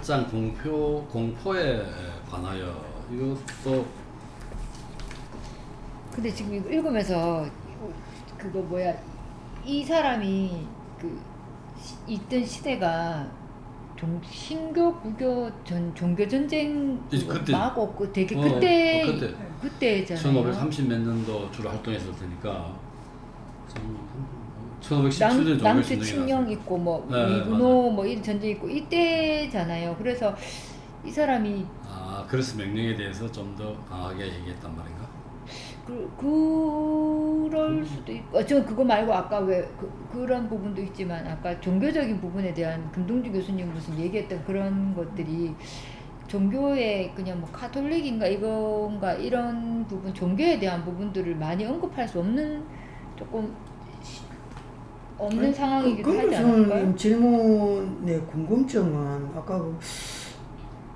8장 공표 공포에 관하여 이것도 근데 지금 이거 읽으면서 그거 뭐야 이 사람이 그 시- 있던 시대가 종, 신교 구교 전 종교 전쟁 이- 그때- 나고 그 되게 어, 그때 어, 그때. 그때잖아요. 1530 몇 년도 주로 활동했을 테니까 1517년에 남, 칭령 났어요. 있고 뭐 네, 미군호 뭐 이런 전쟁 있고 이때잖아요. 그래서 이 사람이 아 그래서 명령에 대해서 좀 더 강하게 얘기했단 말인가? 그 그럴 수도 있고 어, 저는 그거 말고 아까 왜 그, 그런 부분도 있지만 아까 종교적인 부분에 대한 금동주 교수님 무슨 얘기했던 그런 것들이 종교에 그냥 뭐 카톨릭인가 이건가 이런 부분 종교에 대한 부분들을 많이 언급할 수 없는 조금 시- 없는 상황이기도 그, 하지 않을까요? 질문의 궁금증은 아까 그,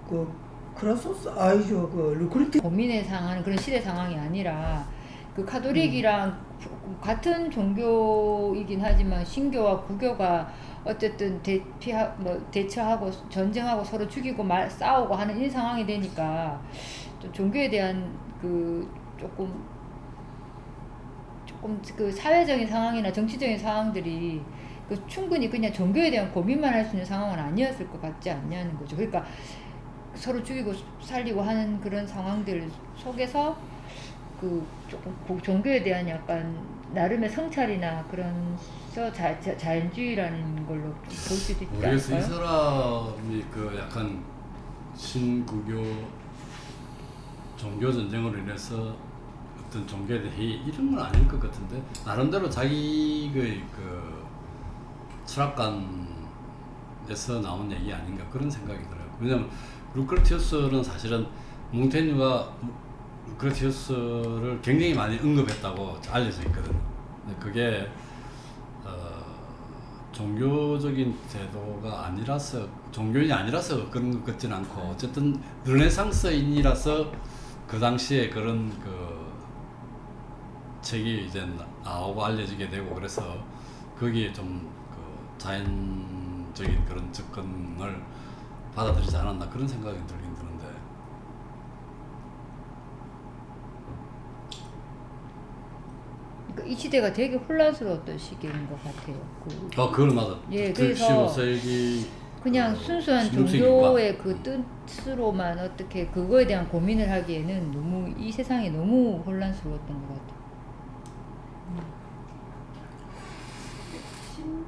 그 크라소스 아이죠 그 루크리티 고민에 상하는 그런 시대 상황이 아니라 그 카톨릭이랑 같은 종교이긴 하지만 신교와 구교가 어쨌든 대피하 뭐 대처하고 전쟁하고 서로 죽이고 말 싸우고 하는 이 상황이 되니까 좀 종교에 대한 그 조금 조금 그 사회적인 상황이나 정치적인 상황들이 그 충분히 그냥 종교에 대한 고민만 할 수 있는 상황은 아니었을 것 같지 않냐는 거죠. 그러니까 서로 죽이고 살리고 하는 그런 상황들 속에서 그 조금 종교에 대한 약간 나름의 성찰이나 그런 서 자, 자, 자연주의라는 걸로 볼 수도 있지 그래서 이 않을까요? 사람이 그 약간 신구교 종교 전쟁으로 인해서 어떤 종교에 대해 이런 건 아닐 것 같은데 나름대로 자기의 그 철학관에서 나온 얘기 아닌가 그런 생각이 들어요. 왜냐면 루크르티우스는 사실은 몽테뉴가 루크르티우스를 굉장히 많이 언급했다고 알려져 있거든요. 그게 어, 종교적인 제도가 아니라서 종교인이 아니라서 그런 것 같지는 않고 어쨌든 르네상스인이라서 그 당시에 그런 그 책이 이제 나- 나오고 알려지게 되고 그래서 거기에 좀 그 자연적인 그런 접근을 받아들이지 않았나 그런 생각이 들긴 드는데 그러니까 이 시대가 되게 혼란스러웠던 시기인 것 같아요. 그 아 그걸 맞아 예, 특히 그래서 15세기 그냥 어, 순수한 16세기 종교의 과. 그 뜻으로만 어떻게 그거에 대한 고민을 하기에는 너무 이 세상이 너무 혼란스러웠던 것 같아요. 신부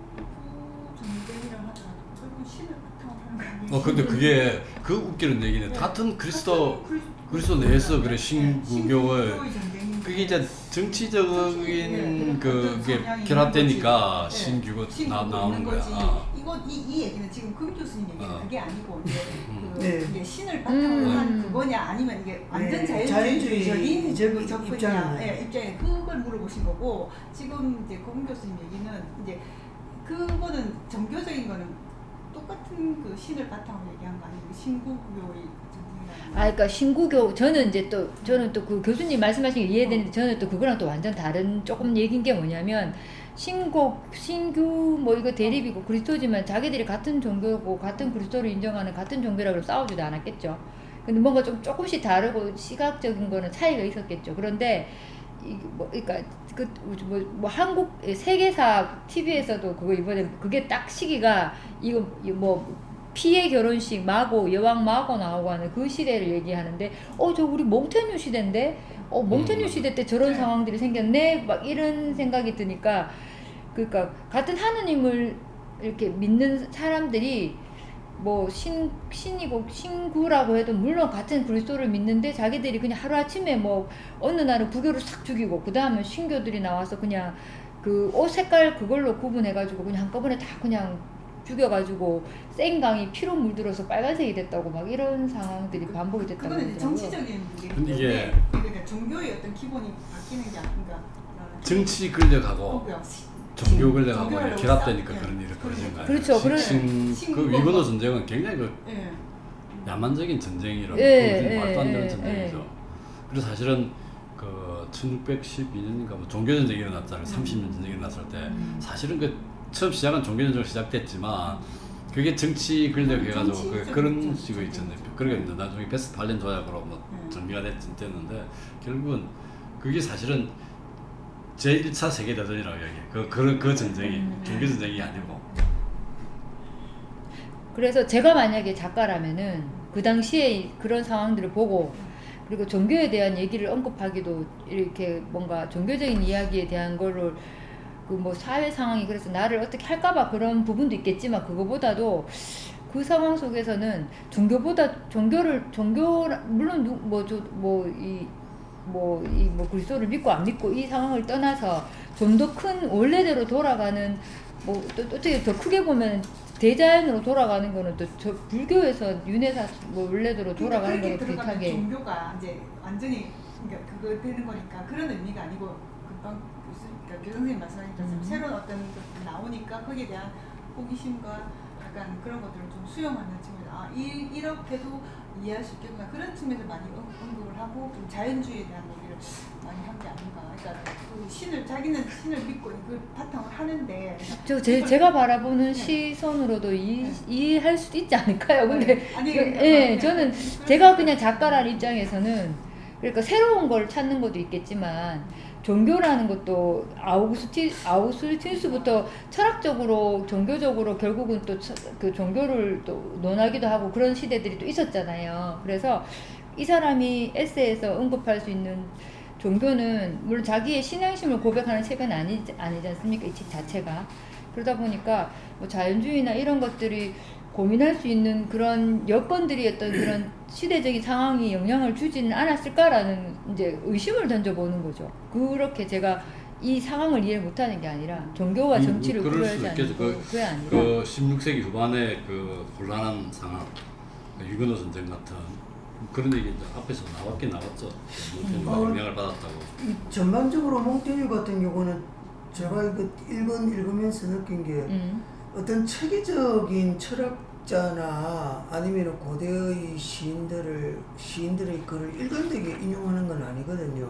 전쟁이라 하더라도 결국 신을 바탕으로 하는 거 아니에요? 어 근데 그게 그 웃기는 얘기네. 같은 그리스도 그리스도 내에서 그래 신구교의 전쟁인데. 그게 이제 정치적인 예, 그게 결합되니까 거지. 신규가 나, 나오는 거야. 아. 이거 이, 이 얘기는 지금 금 교수님 얘기는 어. 그게 아니고 이제 음. 그 네. 이게 신을 바탕으로 음. 한 그거냐 아니면 이게 완전 네, 자연주의적인 자연주의적 접근이냐. 예, 입장에 그걸 물어보신 거고 지금 이제 금 교수님 얘기는 이제 그거는 정교적인 거는 똑같은 그 신을 바탕으로 얘기한 거 아니에요? 신구교의 전쟁이라는 아, 그러니까 신구교 저는 이제 또 저는 또 그 교수님 말씀하신 게 이해되는데 저는 또 그거랑 또 완전 다른 조금 얘기인 게 뭐냐면 신고 신규 뭐 이거 대립이고 그리스도지만 자기들이 같은 종교고 같은 그리스도를 인정하는 같은 종교라고 싸우지도 않았겠죠. 근데 뭔가 좀 조금씩 다르고 시각적인 거는 차이가 있었겠죠. 그런데 이 뭐 그러니까 그뭐 뭐 한국 세계사 TV에서도 그거 이번에 그게 딱 시기가 이거 이뭐 피해 결혼식 마고 여왕 마고 나오고 하는 그 시대를 얘기하는데 어 저 우리 몽테뉴 시대인데? 어 몽테뉴 음, 시대 때 저런 네. 상황들이 생겼네? 막 이런 생각이 드니까 그러니까 같은 하느님을 이렇게 믿는 사람들이 뭐 신 신이고 신구라고 해도 물론 같은 그리스도를 믿는데 자기들이 그냥 하루 아침에 뭐 어느 날은 구교를 싹 죽이고 그 다음에 신교들이 나와서 그냥 그 옷 색깔 그걸로 구분해가지고 그냥 한꺼번에 다 그냥 죽여가지고 생강이 피로 물들어서 빨간색이 됐다고 막 이런 상황들이 반복이 됐다고 그거는 이제. 정치적인 근데 이게- 때문에 그러니까 종교의 어떤 기본이 바뀌는 게 아닌가 정치 근력하고 거고요. 종교 근력하고 종교를 이렇게 결합되니까 싸- 그런 일이 예. 벌어진 거야. 그렇죠. 그런- 신, 그 위건호 뭐- 전쟁은 굉장히 그 예. 야만적인 전쟁이라고 예, 그 예, 말도 안 되는 예, 전쟁이죠. 그래서 사실은 그 1612년인가 뭐 종교 전쟁이 일어났잖아요. 30년 전쟁이 일어났을 때 음. 사실은 그 처음 시작은 종교 전쟁으로 시작됐지만 그게 정치 권력 해가지고 그, 정치적 그런 좀- 식으로 좀- 있잖아요. 그러게 나중에 베스트 발렌 조약으로 뭐 음. 정리가 됐, 됐는데 결국은 그게 사실은 제 1차 세계 대전이라고 이야기해. 그, 그, 그 전쟁이 음. 종교 전쟁이 아니고. 그래서 제가 만약에 작가라면은 그 당시에 이- 그런 상황들을 보고 그리고 종교에 대한 얘기를 언급하기도 이렇게 뭔가 종교적인 이야기에 대한 거를 그 뭐 사회 상황이 그래서 나를 어떻게 할까봐 그런 부분도 있겠지만 그거보다도 그 상황 속에서는 종교보다 종교를 종교 물론 뭐뭐이 뭐 이 뭐 그리스도를 믿고 안 믿고 이 상황을 떠나서 좀 더 큰 원래대로 돌아가는 뭐 또 어떻게 더 크게 보면 대자연으로 돌아가는 거는 또 저 불교에서 윤회사 뭐 원래대로 돌아가는 들어가면 비슷하게 종교가 이제 완전히 그러니까 그거 되는 거니까 그런 의미가 아니고 금방 교수 그러니까 교 선생님 말씀하신 것처럼 음. 새로운 어떤 나오니까 거기에 대한 호기심과 약간 그런 것들을 좀 수용하는 측면에서 아 이, 이렇게도 이해할 수 있겠구나 그런 측면에서 많이 언, 언급을 하고 좀 자연주의에 대한 얘기를 많이 한 게 아닌가 그러니까 그 신을 자기는 신을 믿고 그 바탕을 하는데 저 제, 제가 바라보는 네. 시선으로도 이, 네. 이해할 수도 있지 않을까요? 근데 아니 그- 그러니까 예, 그냥 저는 그럴 제가 수 그냥. 작가라는 입장에서는 그러니까 새로운 걸 찾는 것도 있겠지만 종교라는 것도 아우구스티 아우스티누스부터 철학적으로 종교적으로 결국은 또 그 종교를 또 논하기도 하고 그런 시대들이 또 있었잖아요. 그래서 이 사람이 에세이에서 언급할 수 있는 종교는 물론 자기의 신앙심을 고백하는 책은 아니, 아니지 않습니까? 이 책 자체가. 그러다 보니까 뭐 자연주의나 이런 것들이 고민할 수 있는 그런 여건들이 어떤 그런 시대적인 상황이 영향을 주지는 않았을까라는 이제 의심을 던져보는 거죠. 그렇게 제가 이 상황을 이해 못하는 게 아니라 종교와 음, 정치를 그럴 구별하지. 않고 그- 그게 아니라 그 16세기 후반에 그 곤란한 상황, 그 유근호 전쟁 같은 그런 얘기 이제 앞에서 나왔긴 나왔죠. 뭐 어. 영향을 받았다고. 이 전반적으로 몽테뉴 같은 경우는 제가 이거 읽은 읽으면서 느낀 게 음, 어떤 체계적인 철학 자나 아니면 고대의 시인들을 시인들의 글을 일관되게 인용하는 건 아니거든요.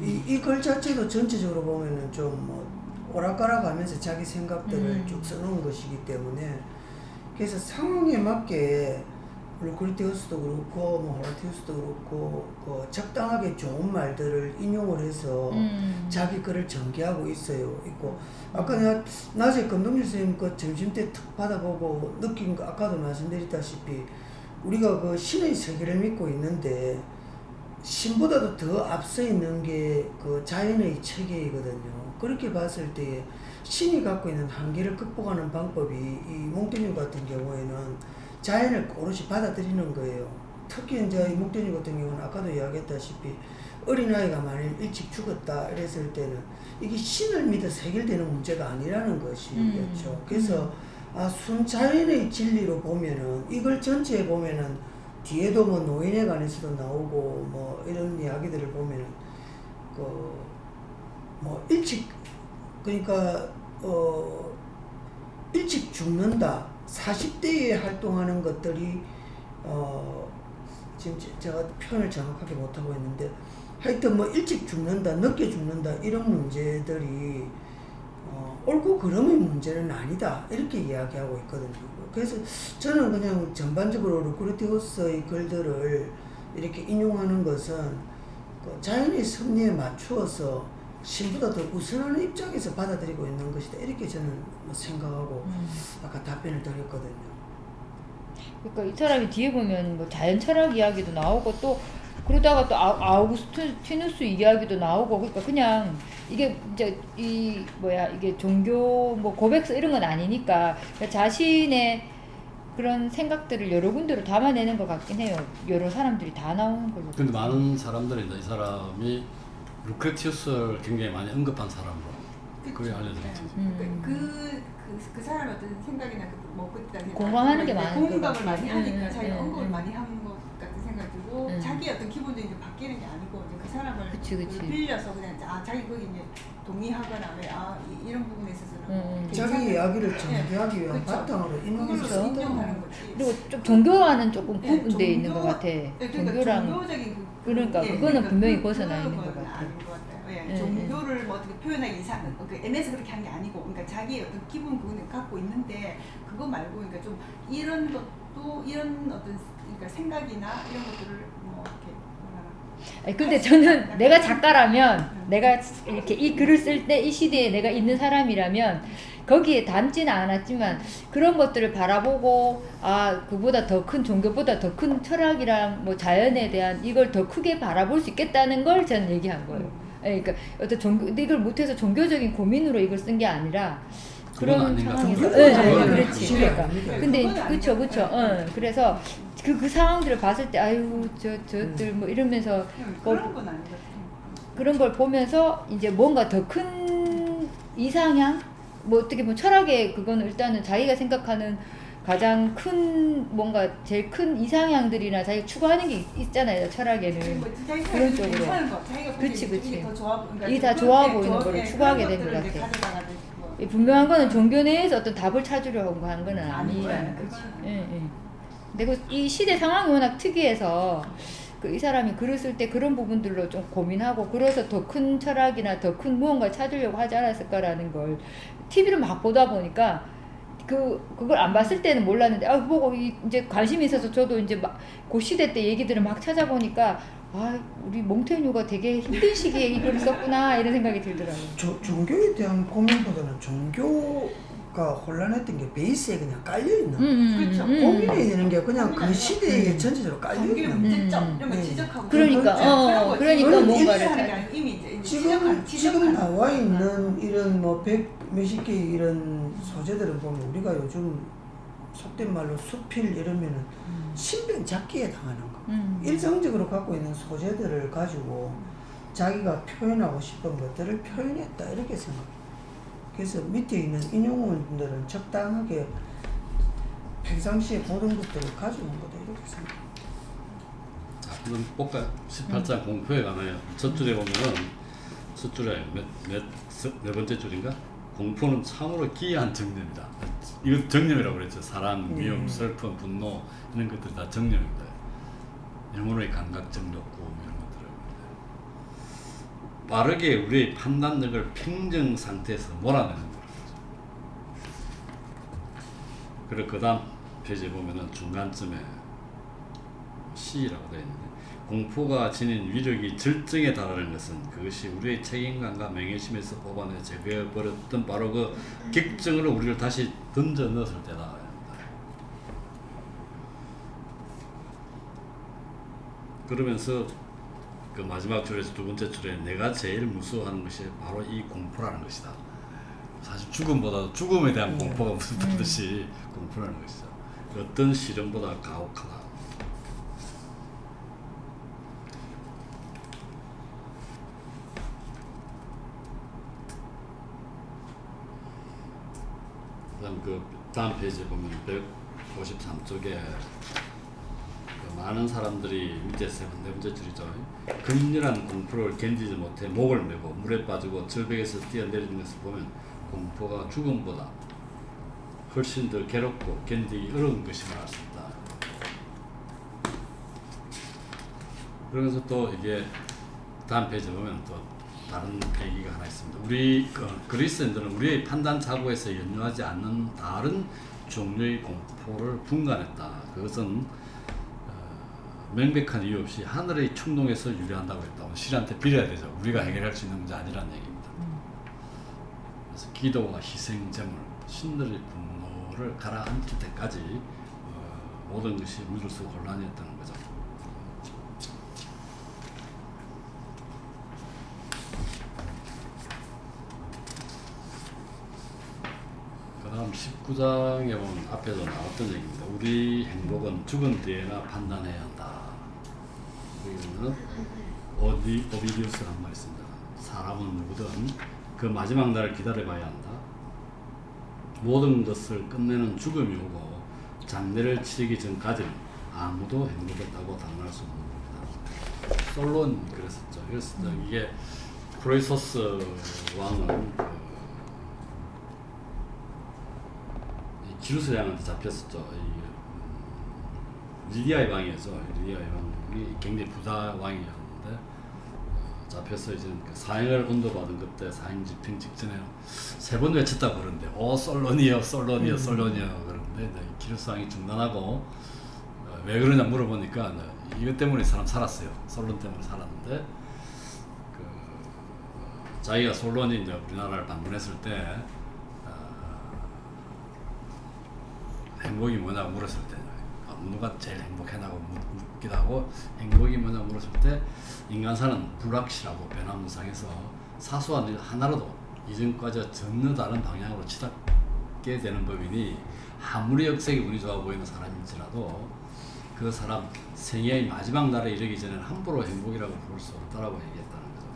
이 이 글 자체도 전체적으로 보면은 좀뭐 오락가락하면서 자기 생각들을 음. 쭉 써놓은 것이기 때문에 그래서 상황에 맞게 루크리테우스도 그렇고 뭐 호라티우스도 그렇고 그 적당하게 좋은 말들을 인용을 해서 음. 자기 글을 전개하고 있어요. 있고 아까 내가 낮에 금동일 선생님 그 점심 때 탁 받아보고 느낀 거 아까도 말씀드렸다시피 우리가 그 신의 세계를 믿고 있는데 신보다도 더 앞서 있는 게 그 자연의 체계이거든요. 그렇게 봤을 때 신이 갖고 있는 한계를 극복하는 방법이 이 몽테뉴 같은 경우에는 자연을 오롯이 받아들이는 거예요. 특히 이제 이 몽테뉴 같은 경우는 아까도 이야기했다시피 어린아이가 만일 일찍 죽었다 이랬을 때는 이게 신을 믿어서 해결되는 문제가 아니라는 것이겠죠. 음. 그래서 아, 순자연의 진리로 보면은 이걸 전체에 보면은 뒤에도 뭐 노인에 관해서도 나오고 뭐 이런 이야기들을 보면은 그 뭐 일찍 그러니까 어 일찍 죽는다 40대에 활동하는 것들이 어 지금 제- 제가 표현을 정확하게 못하고 있는데 하여튼 뭐 일찍 죽는다 늦게 죽는다 이런 문제들이 어, 옳고 그름의 문제는 아니다 이렇게 이야기하고 있거든요. 그래서 저는 그냥 전반적으로 루크르티우스의 글들을 이렇게 인용하는 것은 그 자연의 섭리에 맞추어서 신보다 더 우선하는 입장에서 받아들이고 있는 것이다 이렇게 저는 뭐 생각하고 음. 아까 답변을 드렸거든요. 그러니까 이 사람이 뒤에 보면 뭐 자연 철학 이야기도 나오고 또 그러다가 또 아, 아우구스티누스 이야기도 나오고 그러니까 그냥 이게 이제 이 뭐야 이게 종교 뭐 고백서 이런 건 아니니까 그러니까 자신의 그런 생각들을 여러 군데로 담아내는 것 같긴 해요. 여러 사람들이 다 나오는 걸로. 근데 많은 사람들이 이 사람이 루크레티우스를 굉장히 많이 언급한 사람으로 그게 알려져 있죠. 음. 그, 그, 그 사람의 어떤 생각이나 그, 뭐 그때 공감하는 게 많은 것 공감을. 많이 하니까 음, 자기가 음, 언급을 음. 많이 한것 같은 생각이 들고 음. 자기 어떤 기본적인 게 바뀌는 게 아니고 이제 그 사람을 그치, 그치. 빌려서 그냥 아 자기 거기 이제 동의하거나 왜 아 이런 부분에 있어서는 음, 뭐 음. 자기 이야기를 예. 전개하기 위한 그쵸. 바탕으로 그걸로 것이죠. 인정하는 거지. 그리고 좀 종교와는 조금 예, 구분돼 있는 것 종교- 같아. 예, 그러니까 종교랑 종교적인 그, 그러니까 예, 그거는 분명히 그- 벗어나 있는 것건 같아. 같아요. 예, 예, 종교를 뭐 어떻게 표현하기 이상 그 MS 그렇게 한 게 아니고 그러니까 자기의 어떤 기본 그거는 갖고 있는데 그거 말고 그러니까 좀 이런 것도 이런 어떤 그러니까 생각이나 이런 것들을 뭐 이렇게 근데 저는 내가 작가라면 내가 이렇게 이 글을 쓸 때 이 시대에 내가 있는 사람이라면 거기에 닮지는 않았지만 그런 것들을 바라보고 아 그보다 더 큰 종교보다 더 큰 철학이랑 뭐 자연에 대한 이걸 더 크게 바라볼 수 있겠다는 걸 저는 얘기한 거예요. 예, 그러니까 어떤 종교 근데 이걸 못해서 종교적인 고민으로 이걸 쓴 게 아니라 그런 상황에서 예, 그건 그렇지. 그러니까. 근데 그쵸 것 그쵸 같아요. 어, 그래서 그 그 상황들을 봤을 때 아유 저 저들 뭐 이러면서 음, 뭐 그런 건 아닌 것 같아요. 그런 걸 보면서 이제 뭔가 더 큰 이상향 뭐 어떻게 보면 철학의 그거는 일단은 자기가 생각하는 가장 큰 뭔가 제일 큰 이상향들이나 자기가 추구하는 게 있- 있잖아요 철학에는 뭐 그런 좀 쪽으로. 괜찮은 거, 자기가 보기엔 그치, 그치. 이게 더 좋아, 그러니까 이게 다좀 좋아 보이는 예, 거를 예, 추구하게 그런 된것 것들을 이제 같아요. 분명한 거는 종교 내에서 어떤 답을 찾으려고 한 건 아니고요. 아니라는 거지. 그건 예, 예. 근데 그 이 시대 상황이 워낙 특이해서 그 이 사람이 글을 쓸 때 그런 부분들로 좀 고민하고 그래서 더 큰 철학이나 더 큰 무언가를 찾으려고 하지 않았을까라는 걸 TV를 막 보다 보니까 그 그걸 안 봤을 때는 몰랐는데 아 보고 이- 이제 관심이 있어서 저도 이제 막그 시대 때 얘기들을 막 찾아보니까 아 우리 몽테뉴가 되게 힘든 시기에 이 글을 썼구나 이런 생각이 들더라고요. 조, 종교에 대한 고민보다는 종교 가 혼란했던 게 베이스에 그냥 깔려 있는 음, 음, 그렇죠. 음, 음. 고민해야 되는 게 그냥 그 고민이 시대에 음. 전체적으로 깔려 있는 문제점 음. 이런 거 네. 지적하고 그러니까, 그렇죠. 어. 그러니까 뭔가를 게 아니고 이미 이제 지금 지적한 지금 지적한 나와 있는 이런 뭐 백 몇십 개 이런 소재들을 보면 우리가 요즘 속된 말로 수필 이러면은 신변 잡기에 당하는 거. 음. 일상적으로 갖고 있는 소재들을 가지고 자기가 표현하고 싶은 것들을 표현했다 이렇게 생각해. 그래서 밑에 있는 인용원들은 적당하게 평상시에 보던 것들을 가져온 거다 이렇게 생각해. 자, 그럼 볼까 18장 공포에 관하여 첫 줄에 보면은 첫 줄에 몇몇 네 번째 줄인가? 공포는 참으로 기이한 정념이다. 이거 정념이라고 그랬죠. 사랑, 미움, 음. 슬픔, 분노 이런 것들이 다 정념입니다. 영혼의 감각적 욕구 뭐 이런 빠르게 우리의 판단력을 평정 상태에서 몰아내는 거죠. 그리고 그 다음 페이지에 보면은 중간쯤에 시라고 되어 있는데 공포가 지닌 위력이 절정에 달하는 것은 그것이 우리의 책임감과 명예심에서 뽑아내 제거해버렸던 바로 그 객정으로 우리를 다시 던져 넣었을 때다. 그러면서 그 마지막 줄에서 두 번째 줄에 내가 제일 무서워하는 것이 바로 이 공포라는 것이다. 사실 죽음보다도 죽음에 대한 음. 공포가 무섭듯이 공포라는 것이다. 어떤 시련보다 가혹하다. 그다음 그 다음 페이지에 보면 153쪽에 그 많은 사람들이 밑에 세 번- 네 번째 줄이죠. 극렬한 공포를 견디지 못해 목을 메고 물에 빠지고 절벽에서 뛰어내리는 것을 보면 공포가 죽음보다 훨씬 더 괴롭고 견디기 어려운 것임을 알 수 있다. 그러면서 또 이게 다음 페이지 보면 또 다른 얘기가 하나 있습니다. 우리 그, 그리스인들은 우리의 판단 사고에서 연유하지 않는 다른 종류의 공포를 분간했다. 그것은 어, 명백한 이유 없이 하늘의 충동에서 유래한다고 했다. 신한테 빌어야 되죠. 우리가 해결할 수 있는 문제 아니라는 얘기입니다. 그래서 기도와 희생 제물, 신들의 분노를 가라앉힐 때까지 어, 모든 것이 믿을 수 혼란이었다는 거죠. 그 다음 19장에 보면 앞에서 나왔던 얘기입니다. 우리 행복은 죽은 뒤에나 판단해야 한다. 여기는 어디 오비디우스라는 말이 있습니다. 사람은 누구든 그 마지막 날을 기다려봐야 한다. 모든 것을 끝내는 죽음이 오고 장례를 치르기 전까지는 아무도 행복했다고 단언할 수 없는 겁니다. 솔론 그랬었죠. 그랬었죠. 이게 크로이소스 왕은 그이 기루스량한테 잡혔었죠. 이, 음, 리디아의 왕이었죠. 리디아의 왕이 굉장히 부자 왕이었는데 어, 잡혀서 이제 그 사형을 언도받은 그때 사형 집행 직전에 세 번 외쳤다 그러는데 어 솔론이요 솔론이요 솔론이요 그러는데 이제 기류상이 중단하고 어, 왜 그러냐 물어보니까 어, 이것 때문에 사람 살았어요. 솔론 때문에 살았는데 그 자기가 솔론이 이제 우리나라를 방문했을 때 어, 행복이 뭐냐고 물었을 때 어, 누가 제일 행복하냐고 묻- 묻기도 하고 행복이 뭐냐고 물었을 때 인간사는 불확실하고 변화무쌍해서 사소한 일 하나라도 이전과저 전혀 다른 방향으로 치닫게 되는 법이니 아무리 역색이 운이 좋아 보이는 사람일지라도 그 사람 생애의 마지막 날에 이르기 전에는 함부로 행복이라고 부를 수 없다라고 얘기했다는 거죠.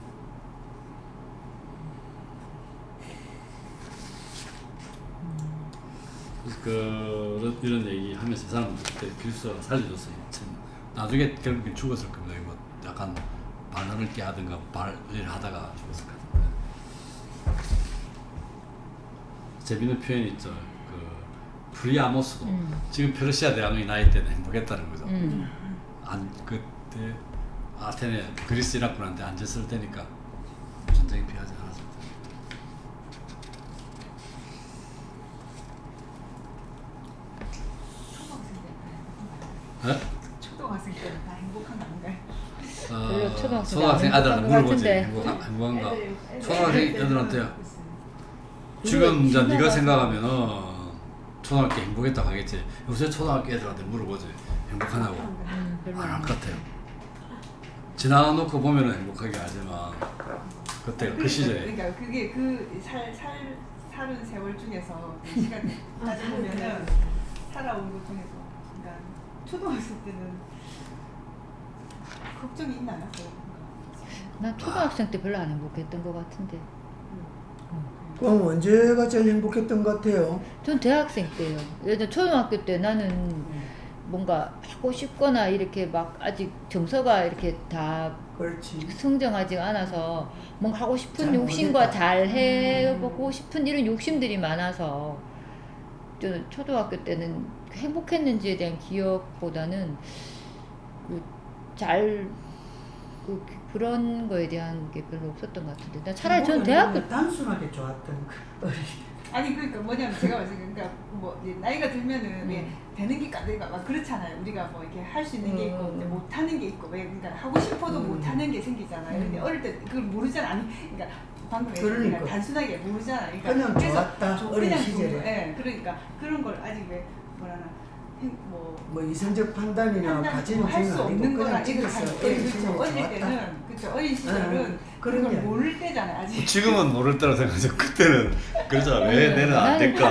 그래서 그 이런 얘기 하면서 이 사람 그때 그리스도가 살려줬어요. 참 나중에 결국엔 죽었을 겁니다. 뭐 약간 반란을 깨하든가 발을 하다가 죽었을 것 같은데 재밌는 표현이 있죠. 그 프리아모스도 음. 지금 페르시아 대왕의 나이 때는 행복했다는 거죠. 음. 안 그때 아테네 그리스 이라크한테 앉았을 때니까 전쟁이 피하지 않았을 때. 초등학생 때는 네? 초등학생 때는 다 행복한 거 아닌가요? 별로 초등학생 아들한테 물어보지. 같은데. 행복한, 행복한가? 애들- 애들- 초등학생 애들 애들한테요. 있어요. 지금 이제 네가 신나가지고. 생각하면은 초등학교 행복했다고 하겠지. 요새 초등학교 애들한테 물어보지. 행복하냐고. 음, 별로 안안할 것 같아요. 지나놓고 보면은 행복하게 하지만 그때가 그 시절에 그러니까 그게 그살살 살은 세월 중에서 그 시간 따져 보면은 살아온 것 중에서 그러니까 초등학생 때는 걱정이 있나 않았어요. 난 초등학생 때 별로 안 행복했던 것 같은데. 그럼 언제가 제일 행복했던 것 같아요? 전 대학생 때요. 예전 초등학교 때 나는 뭔가 하고 싶거나 이렇게 막 아직 정서가 이렇게 다 그렇지. 성장하지 않아서 뭔가 하고 싶은 잘 욕심과 모르겠다. 잘 해보고 싶은 이런 욕심들이 많아서 저는 초등학교 때는 행복했는지에 대한 기억보다는 그잘 그, 그런 거에 대한 게 별로 없었던 것 같은데 나 차라리 전 대학교 단순하게 좋았던 그 어릴 아니 그러니까 뭐냐면 제가 봤을 때 그러니까 뭐 이제 나이가 들면은 왜 음. 되는 게 까다가 막 그렇잖아요. 우리가 뭐 이렇게 할 수 있는 게 있고 음. 이제 못 하는 게 있고 왜 그러니까 하고 싶어도 음. 못 하는 게 생기잖아요. 근데 음. 어릴 때 그걸 모르잖아. 아니 그러니까 방금 그러니까. 그러니까 단순하게 모르잖아. 그러니까 그냥 좋았다, 저- 어린 그냥 시절에. 좀- 예, 그러니까 그런 걸 아직 왜 뭐라나 행- 뭐 뭐 이성적 판단이나 가지는 할수 없는 거라 찍었어. 그렇죠. 어릴. 때는 그렇죠. 어린 시절은 응, 그런 게 모를 때잖아요. 아직. 지금은 모를 때라 생각하죠. 그때는 그러잖아. 왜 음, 내는 안 될까?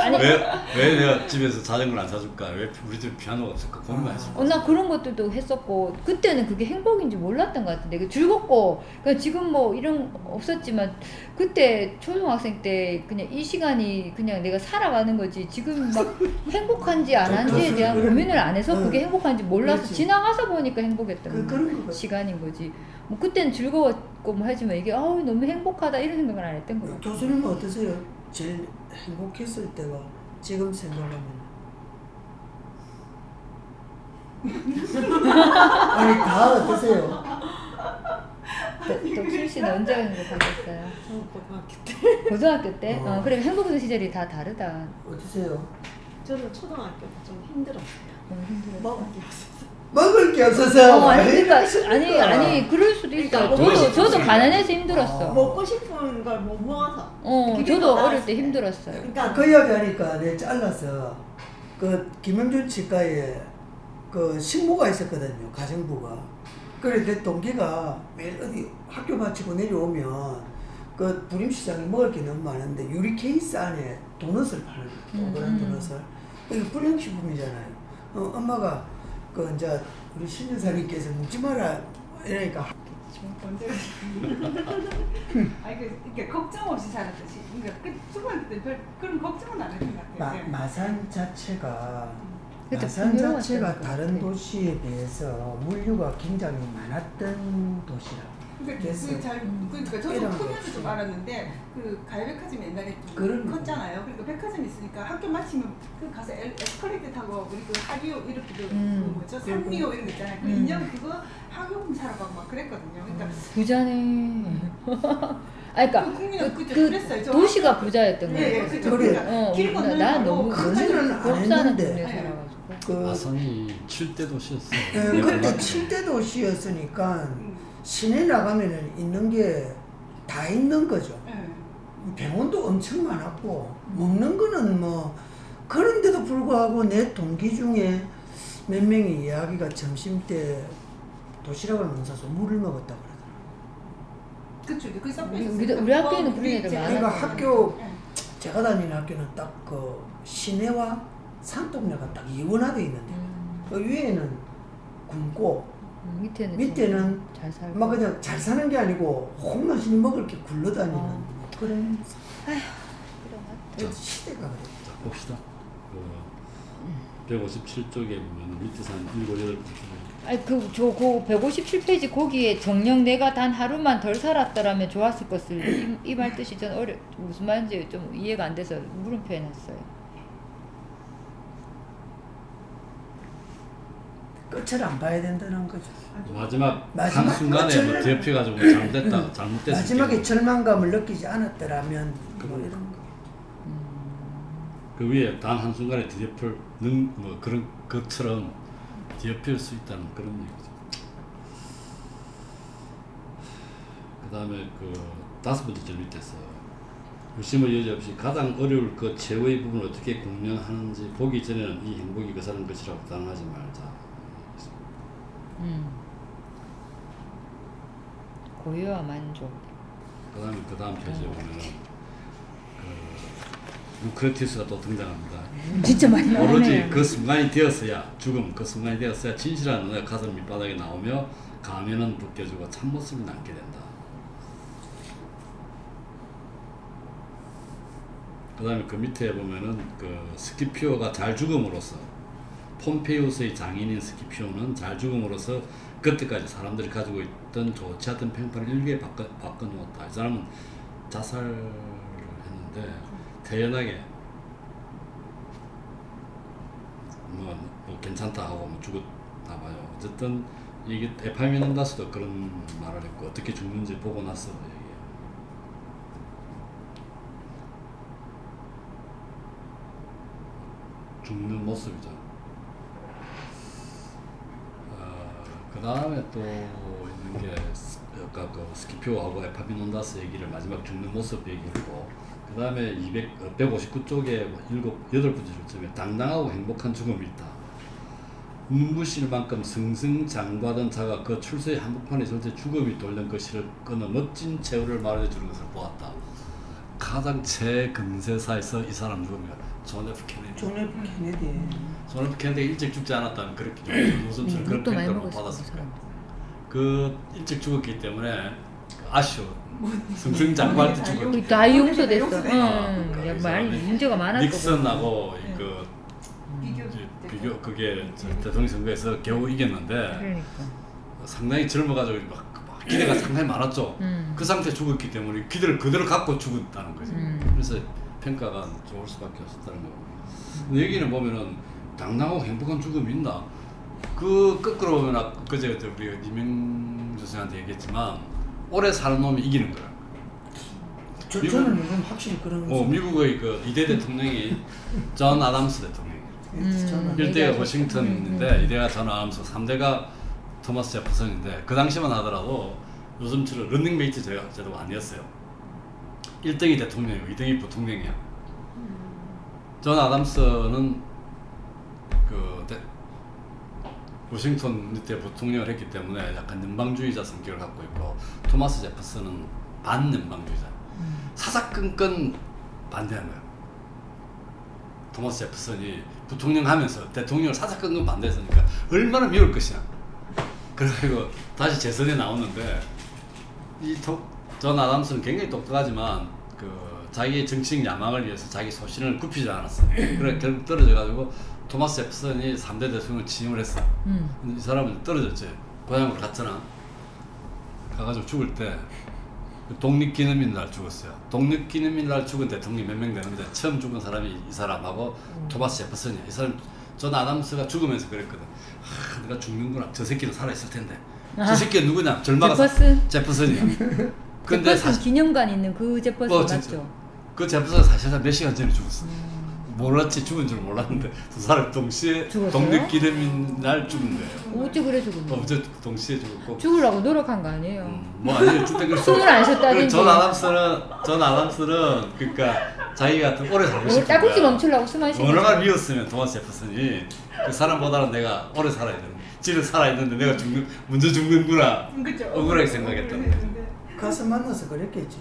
아니. 왜, 왜 내가 집에서 자전거를 안 사줄까? 왜 우리 집 피아노가 없을까? 고민만 했을 어, 나 그런 것들도 했었고 그때는 그게 행복인지 몰랐던 것 같은데 그 즐겁고 그러니까 지금 뭐 이런 거 없었지만 그때 초등학생 때 그냥 이 시간이 그냥 내가 살아가는 거지 지금 막 행복한지 안 한지에 대한 그런- 고민을 안 해서 그게 응. 행복한지 몰라서 그렇지. 지나가서 보니까 행복했던 그, 그런 거 같아. 시간인 거지 뭐 그때는 즐거웠고 뭐 하지만 이게 아우 너무 행복하다 이런 생각을 안 했던 거 같아 교수님은 어떠세요? 제일 행복했을 때가 지금 생각하면 아니 다 어떠세요? 덕순 씨는 언제 행복하셨어요? 고등학교 때 고등학교 때? 어. 어, 그래 행복한 시절이 다 다르다 어떠세요? 저는 초등학교 때 좀 힘들었어요. 너무 힘들어 먹을 게 없어서. 먹을 게 없어서 어, 아니 그러니까. 아니 아니 그럴 수도 있어. 그러니까 저도 저도. 가난해서 힘들었어. 아. 먹고 싶은 걸못 모아서. 어, 저도 더 어릴 때 힘들었어요. 그러니까 그 이야기 하니까 내가 잘라서 그 김영준 치과에 그 식모가 있었거든요 가정부가 그래 내 동기가 매일 어디 학교 마치고 내려오면 그 부림시장에 먹을 게 너무 많은데 유리 케이스 안에 도넛을 파는 음, 동그란 음. 도넛을 이게 불량식품이잖아요 어, 엄마가 그 이제 우리 신여사님께서 먹지 마라 이러니까 언제 아니 그 그러니까 걱정 없이 살았듯이 그러니까 그 때별 그런 걱정은 안 했던 것 마, 같아요. 네. 마산 자체가 그때 마산 자체가 것 다른 같아. 도시에 비해서 물류가 굉장히 많았던 도시라. 그러니까 됐어요. 그 잘, 그러니까 저도 이런 크면서 거. 좀 알았는데 그 가요백화점 옛날에 좀 그런 거. 컸잖아요. 그러니까 백화점 있으니까 학교 마치면 그 가서 엘, 에스컬레이터 타고 우리 그 하리오 이렇게 그, 음. 그 뭐죠 산미오 이런 거 있잖아요. 그 음. 인형 그거 학용 사러 가고 막 그랬거든요. 그러니까 부자네. 아, 그러니까 그 국민은 그, 그 그랬어요. 저 도시가 학교- 부자였던 예, 예, 거예요. 그죠. 그래. 그러니까 어, 길 나, 건너는 나거 너무 그 그거는 그거는 안곱 사는 했는데. 동네 예. 살아가지고. 그 아산이 7대 도시였어. 예, 그때 7대 도시였으니까 음. 시내 나가면은 있는 게 다 있는 거죠. 예. 병원도 엄청 많았고 먹는 거는 뭐 그런데도 불구하고 내 동기 중에 몇 명이 이야기가 점심 때 도시락을 못 사서 물을 먹었다 그러더라고요. 그쵸. 그 섞여 우리- 있었어요. 우리- 우리 학교에는 그런 애들 많았거든요. 그러니까 학교 예. 제가 다니는 학교는 딱 그 시내와 산동네가 딱 이원화돼 있는데 음, 그 위에는 굶고 음, 밑에는 밑에는 좀잘 살고. 막 그냥 잘 사는 게 아니고 홈런이 먹을 게 굴러다니는 어. 그런 그래, 시대가 그래. 자 봅시다. 그 157쪽에 보면 밑에 산 7, 8 아니 그저그 157페이지 거기에 정녕 내가 단 하루만 덜 살았더라면 좋았을 것을 이말 뜻이 전 어려 무슨 말인지 좀 이해가 안 돼서 물음표 해놨어요. 끝을 안 봐야 된다는 거죠. 마지막, 마지막 한 순간에 뭐 끝을- 뒤엎여가지고 잘못됐다, 잘못됐을 마지막에 경우 절망감을 느끼지 않았더라면 뭐 그럼. 이런 거. 그 위에 단 한 순간에 뒤엎을 능, 뭐 그런 것처럼 뒤엎일 수 있다는 그런 얘기죠. 그 다음에 그 다섯 번째 절 밑에서 유심을 여지없이 가장 어려울 것 최후의 부분을 어떻게 공연하는지 보기 전에는 이 행복이 그 사람 것이라고 단언하지 말자. 음. 고요와 만족. 그 다음에 그 다음 페이지에 보면은 그 루크레티스가 또 등장합니다. 진짜 많이 오로지 나오네. 그 순간이 되었어야 죽음 그 순간이 되었어야 진실한 은혜가 가슴 밑바닥에 나오며 가면은 벗겨지고 참모습이 남게 된다. 그 다음에 그 밑에 보면은 그 스키피오가 잘 죽음으로써 폼페이우스의 장인인 스키피오는 잘 죽음으로써 그때까지 사람들이 가지고 있던 좋지 않던 평판을 일개 바꿔, 바꿔놓았다. 이 사람은 자살을 했는데 태연하게 뭐, 뭐 괜찮다 하고 뭐 죽었나 봐요. 어쨌든 이게 에파미넌다스도 그런 말을 했고 어떻게 죽는지 보고 나서. 죽는 모습이죠. 그 다음에 또 있는 게 스- 아까 그 스키피오하고 에파미논다스 얘기를 마지막 죽는 모습 얘기했고 그 다음에 200, 159쪽에 일곱 여덟 번째 줄쯤에 당당하고 행복한 죽음이 있다. 눈부실 만큼 승승장구하던 자가 그 출세의 한복판에 절대 죽음이 돌던 것을 끊어 멋진 최후를 마련해 주는 것을 보았다. 가장 최근세사에서 이 사람 누굽니까? 존 F 케네디. 존 F 케네디. 존 F 케네디 일찍 죽지 않았다면 그렇게 그런 음, 또 많이 평가를. 그 받았을. 사람. 그 일찍 죽었기 때문에 아쉬워. 승승장구할 때 죽었기 여기 다 용서 됐어. 용서돼. 아, 응. 그러니까 많이 사람이 문제가 많았고. 닉슨하고 네. 그 비교 그게 저 대통령 선거에서 겨우 이겼는데 그러니까. 상당히 젊어가지고 막, 막 기대가 상당히 많았죠. 음. 그 상태 에 죽었기 때문에 기대를 그대로 갖고 죽었다는 거지. 음. 그래서 평가가 좋을 수밖에 없었다는 거고. 근데 여기는 보면은 당당하고 행복한 죽음이 있나? 그 거꾸로 보면 아까 그제 그때 우리가 이명주 선생한테 얘기했지만 오래 사는 놈이 이기는 거야. 저, 미국- 저는 요즘 확실히 그런 어, 미국의 그 이대 대통령이 존 아담스 대통령. 음. 저는 일 1대가 얘기하셨죠. 워싱턴인데 2대가 존 아담스, 3대가 토마스 제퍼슨인데 그 당시만 하더라도 요즘처럼 런닝메이트 제- 제도가 아니었어요. 1등이 대통령이고 2등이 부통령이야. 존 아담스는 그 대- 워싱턴 때 부통령을 했기 때문에 약간 연방주의자 성격을 갖고 있고 토마스 제퍼슨은 반연방주의자. 사사건건 반대한 거야. 토마스 제퍼슨이 부통령 하면서 대통령을 사사건건 반대했으니까 얼마나 미울 것이냐. 그래가지고 다시 재선에 나오는데 이존 아담스는 굉장히 똑똑하지만 그 자기의 정치적 야망을 위해서 자기 소신을 굽히지 않았어. 그래 결국 떨어져가지고 토마스 제퍼슨이 3대 대통령을 취임을 했어. 음. 근데 이 사람은 떨어졌지. 고향으로 갔잖아. 가가지고 죽을 때그 독립기념일 날 죽었어요. 독립기념일 날 죽은 대통령이 몇 명 되는데 처음 죽은 사람이 이 사람하고 토마스 제퍼슨이야. 이 사람 존 아담스가 죽으면서 그랬거든. 아, 내가 죽는구나. 저 새끼는 살아 있을 텐데. 저 아. 새끼가 누구냐? 절마가 제퍼슨? 제퍼슨이야. 근데 제퍼슨 사실 기념관 있는 그 제퍼슨 어, 진짜. 맞죠? 그 제퍼슨 사실상 몇 시간 전에 죽었어. 몰랐지 죽은 줄 몰랐는데 두 사람 동시에 죽었어요? 독립기념일 날 죽은 거예요. 어째 그래 죽었나? 어, 저 동시에 죽었고. 죽으려고 노력한 거 아니에요? 음, 뭐 아니에요. 죽때 그랬어. 숨을 안 쉬었다든지. 전 아담스는 전 아담스는 그러니까 자기가 더 오래 살고 뭐 싶은 딸꾹질 거야. 멈추려고 숨안 쉬는 얼마나 미웠으면 토마스 제퍼슨이 그 사람보다는 내가 오래 살아야 되는. 지는 살아 있는데 내가 죽는 먼저 죽는구나. 그죠. 억울하게 생각했다는 거지. 가서 만나서 그랬겠지.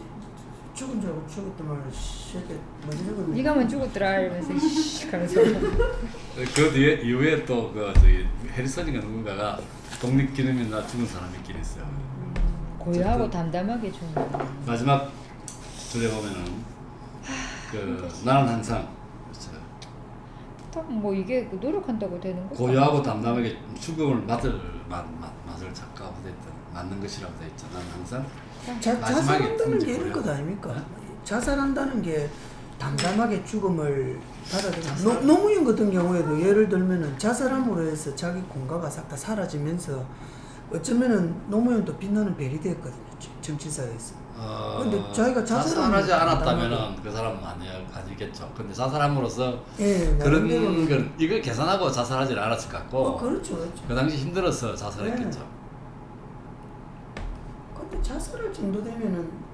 죽은 줄 알고 죽었더만 새끼 먼저 죽었네. 네가 먼저 죽었더라 이러면서 씨 하면서 그 뒤에 이후에 또 그 저기 해리슨인가 누군가가 독립기념일 날 죽은 사람이 있긴 있어요. 고요하고. 담담하게 죽는 거. 마지막 줄에 보면은 그 나는 항상 그렇죠. 딱뭐 이게 그 노력한다고 되는 거? 고요하고 담담하게 죽음을 맞을 맛, 맛, 맛을 작가하고 됐든 맞는 것이라고 돼 있죠. 나는 항상 자, 자살한다는 게 이런 것. 아닙니까? 자살한다는 게 담담하게 죽음을. 노- 노무현 같은 경우에도 예를 들면은 자살함으로 해서 자기 공가가 싹 다 사라지면서 어쩌면은 노무현도 빛나는 별이 됐거든요. 정- 정치사에서. 어, 근데 자기가 자살하지 않았다면은 그 사람은 아니, 아니겠죠. 근데 자살함으로써 예, 그런 나름대로- 걸 이걸 계산하고 자살하지 않았을 것 같고 어, 그렇죠, 그렇죠. 그 당시 힘들어서 자살했겠죠. 근데 자살할 정도 되면은